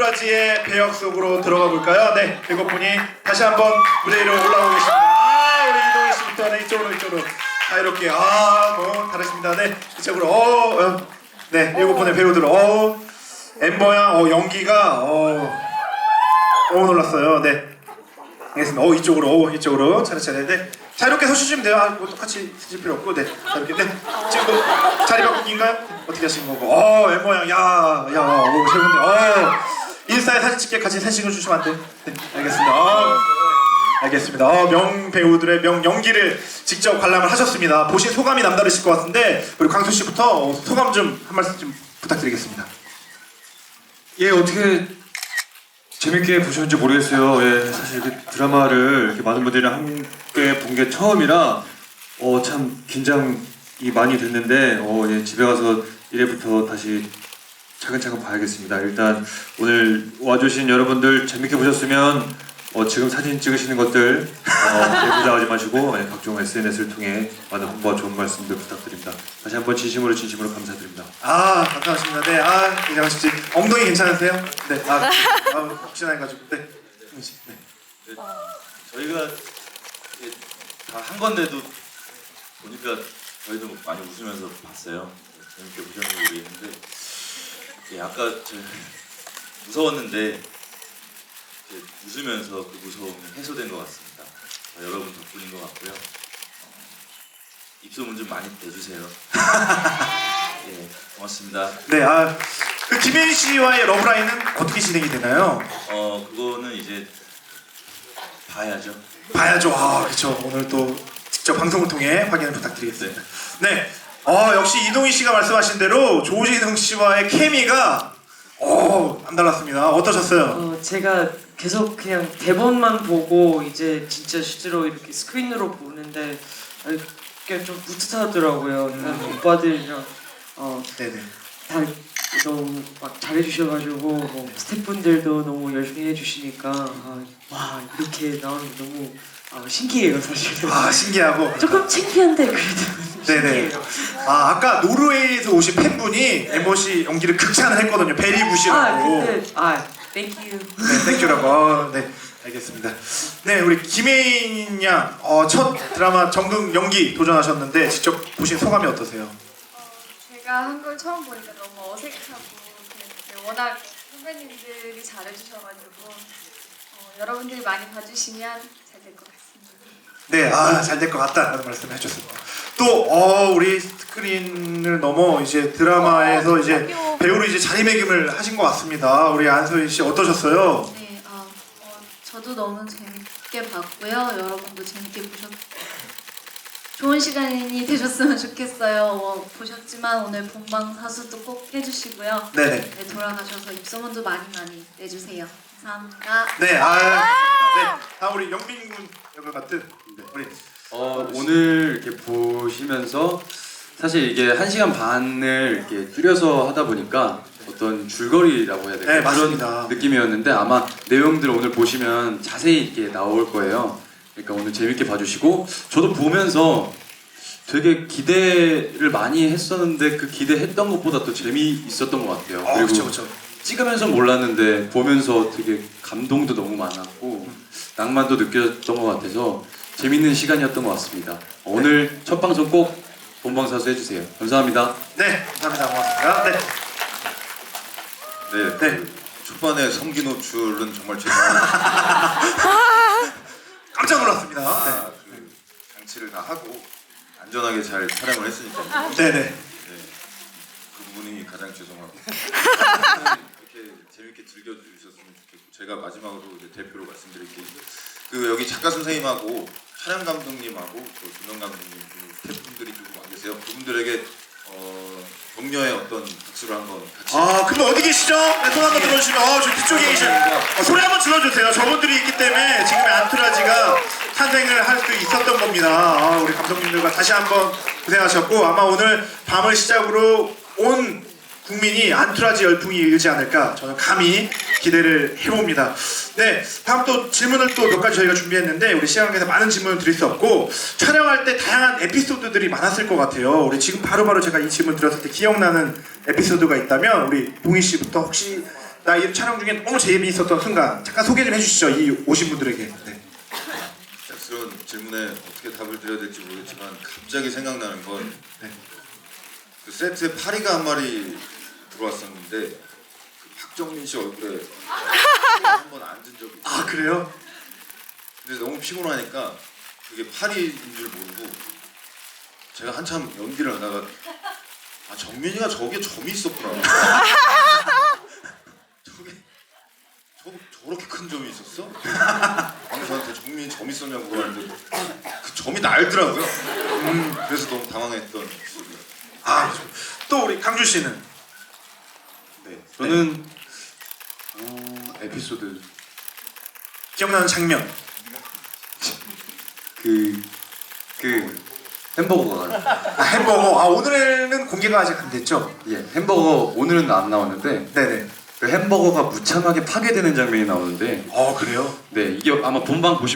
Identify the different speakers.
Speaker 1: 안투라지의 배역 속으로 들어가 볼까요? 네, 일곱 분이 다시 한번 무대 위로 올라오고 계십니다. 아, 우리 이동희 씨부터 네, 이쪽으로 이쪽으로 자유롭게 아, 뭐 다르십니다. 네, 이쪽으로 어, 어, 네, 일곱 분의 배우들 어, 엠버야, 어, 연기가 어, 어 놀랐어요. 네, 알겠습니다. 어, 이쪽으로, 어, 이쪽으로 차례차례. 네, 자유롭게 서주시면 돼요. 아, 뭐 똑같이 쓰실 필요 없고, 네, 자유롭게. 네, 지금 뭐 자리 바꾸기인가요? 어떻게 하신 거고? 어, 엠버야, 야, 야, 오, 최고인데, 어, 인스타에 사진 찍게 같이 사진을 주시면 안 돼요? 네, 알겠습니다. 어, 알겠습니다. 어, 명 배우들의 명 연기를 직접 관람을 하셨습니다. 보신 소감이 남다르실 것 같은데 우리 광수 씨부터 어, 소감 좀 한 말씀 좀 부탁드리겠습니다.
Speaker 2: 예 어떻게 재밌게 보셨는지 모르겠어요. 예 사실 그 드라마를 이렇게 많은 분들이랑 함께 본 게 처음이라 어 참 긴장이 많이 됐는데 어 예, 집에 가서 1회부터 다시 차근차근 봐야겠습니다. 일단 오늘 와주신 여러분들 재밌게 보셨으면 어, 지금 사진 찍으시는 것들 어, 예부자하지 마시고 예, 각종 SNS를 통해 많은 홍보와 좋은 말씀들 부탁드립니다. 다시 한번 진심으로 진심으로 감사드립니다.
Speaker 1: 아 감사합니다. 네, 아씨 엉덩이 괜찮으세요? 네, 아, 아 혹시나 해가지고 네, 씨, 네.
Speaker 3: 저희가 다 한 건데도 보니까 저희도 많이 웃으면서 봤어요. 재밌게 보셨는지 모르겠는데 예, 아까 저 무서웠는데 웃으면서 그 무서움이 해소된 것 같습니다. 어, 여러분 덕분인 것 같고요. 어, 입소문 좀 많이 내주세요. 예, 고맙습니다.
Speaker 1: 네, 아, 그 김혜인 씨와의 러브라인은 어떻게 진행이 되나요?
Speaker 3: 어 그거는 이제 봐야죠.
Speaker 1: 봐야죠. 아, 그렇죠. 오늘 또 직접 방송을 통해 확인을 부탁드리겠습니다. 네, 어 역시 이동희 씨가 말씀하신 대로 조진웅 씨와의 케미가 어 남달랐습니다. 어떠셨어요?
Speaker 4: 어, 제가 계속 그냥 대본만 보고 이제 진짜 실제로 이렇게 스크린으로 보는데 아, 그게 좀 뿌듯하더라고요. 일단 오빠들이랑 어,
Speaker 1: 네네.
Speaker 4: 다 너무 막 잘해주셔가지고 뭐 스태프분들도 너무 열심히 해주시니까 아, 와 이렇게 나오는 게 너무 아, 신기해요 사실은.
Speaker 1: 아 신기하고.
Speaker 4: 조금 창피한데 그래도
Speaker 1: 네네.
Speaker 4: 신기해요.
Speaker 1: 아 아까 노르웨이에서 오신 팬분이 엠버 씨 연기를 극찬을 했거든요. 베리
Speaker 4: 아
Speaker 1: 부시라고.
Speaker 4: 근데 아 땡큐.
Speaker 1: 네, 땡큐라고. 어, 네, 알겠습니다. 네, 우리 김혜인 양, 어, 첫 드라마 정극 연기 도전하셨는데 직접 보신 소감이 어떠세요?
Speaker 5: 제가 한걸 처음 보니까 너무 어색하고 그랬는데 워낙 선배님들이 잘해주셔가지고 어, 여러분들이 많이 봐주시면 잘 될 것 같습니다.
Speaker 1: 네, 아, 잘 될 것 같다라는 말씀을 해주셨습니다. 또, 어, 우리 스크린을 넘어 이제 드라마에서 이제 배우로 이제 자리매김을 하신 것 같습니다. 우리 안소희 씨 어떠셨어요?
Speaker 5: 네, 아, 어, 저도 너무 재밌게 봤고요. 여러분도 재밌게 보셨. 좋은 시간이 되셨으면 좋겠어요. 어, 보셨지만 오늘 본방 사수도 꼭 해주시고요.
Speaker 1: 네네.
Speaker 5: 네, 돌아가셔서 입소문도 많이 많이 내주세요. 감사합니다.
Speaker 1: 네, 아, 네. 아, 우리 영민 군 역을 맡은 네, 우리
Speaker 6: 어, 오늘 이렇게 보시면서 사실 이게 한 시간 반을 이렇게 줄여서 하다 보니까 어떤 줄거리라고 해야 될까요?
Speaker 1: 네, 맞습니다.
Speaker 6: 그런 느낌이었는데 아마 내용들 오늘 보시면 자세히 이렇게 나올 거예요. 그러니까 오늘 재밌게 봐주시고 저도 보면서 되게 기대를 많이 했었는데 그 기대했던 것보다 더 재미 있었던 것 같아요.
Speaker 1: 어, 그렇죠, 그렇죠.
Speaker 6: 찍으면서 몰랐는데 보면서 되게 감동도 너무 많았고 낭만도 느꼈던 것 같아서 재밌는 시간이었던 것 같습니다. 오늘 첫 방송 꼭 본방사수 해주세요. 감사합니다.
Speaker 1: 네, 감사합니다. 고맙습니다. 네,
Speaker 3: 네,
Speaker 1: 네.
Speaker 3: 그 초반에 성기 노출은 정말 죄송합니다.
Speaker 1: 깜짝 놀랐습니다.
Speaker 3: 아, 그 장치를 다 하고 안전하게 잘 촬영을 했으니까요.
Speaker 1: 네, 네.
Speaker 3: 네, 그 부분이 가장 죄송하고 이렇게 재밌게 즐겨주셨으면 좋겠고 제가 마지막으로 이제 대표로 말씀드릴게요. 그 여기 작가 선생님하고 촬영 감독님하고 또 조명 감독님 그리고 스태프분들이 조금 와 계세요. 그분들에게 어, 격려의 어떤 박수를 한번 같이.
Speaker 1: 아, 그럼 어디 계시죠? 네, 손 한번 들어주시면, 어, 저 뒤쪽에 계신, 어, 소리 한번 질러주세요. 저분들이 있기 때문에 지금의 안투라지가 탄생을 할 수 있었던 겁니다. 아, 우리 감독님들과 다시 한번 고생하셨고, 아마 오늘 밤을 시작으로 온 국민이 안투라지 열풍이 일지 않을까 저는 감히 기대를 해봅니다. 네, 다음 또 질문을 또 몇 가지 저희가 준비했는데 우리 시간 관계에서 많은 질문을 드릴 수 없고 촬영할 때 다양한 에피소드들이 많았을 것 같아요. 우리 지금 바로 바로 제가 이 질문 드렸을 때 기억나는 에피소드가 있다면 우리 동희 씨부터 혹시 나 이 촬영 중에 너무 재미있었던 순간 잠깐 소개 좀 해주시죠. 이 오신 분들에게. 네.
Speaker 3: 질문에 어떻게 답을 드려야 될지 모르겠지만 갑자기 생각나는 건
Speaker 1: 네.
Speaker 3: 그 세트에 파리가 한 마리 들어왔었는데 그 박정민 씨 얼굴에 한 번 앉은 적이 있어요.
Speaker 1: 아 그래요?
Speaker 3: 근데 너무 피곤하니까 그게 파리인 줄 모르고 제가 한참 연기를 하다가 아 정민이가 저게 점이 있었구나. 저게 저 저렇게 큰 점이 있었어? 아니 저한테 정민이 점 있었냐고 물어봤는데 그 점이 날더라고요. 음, 그래서 너무 당황했던 기억이.
Speaker 1: 아또 우리 강준 씨는
Speaker 6: 네, 저는 어, 에피소드
Speaker 1: 기억나는 장면.
Speaker 6: 그, 그 햄버거가
Speaker 1: 아, 햄버거. 아 오늘은 공개가 아직 안 됐죠?
Speaker 6: 예 햄버거 오늘은 안 나왔는데
Speaker 1: 네네.
Speaker 6: 그 햄버거가 무참하게 파괴되는 장면이 나오는데
Speaker 1: 어 그래요?
Speaker 6: 네 이게 아마 본방 보시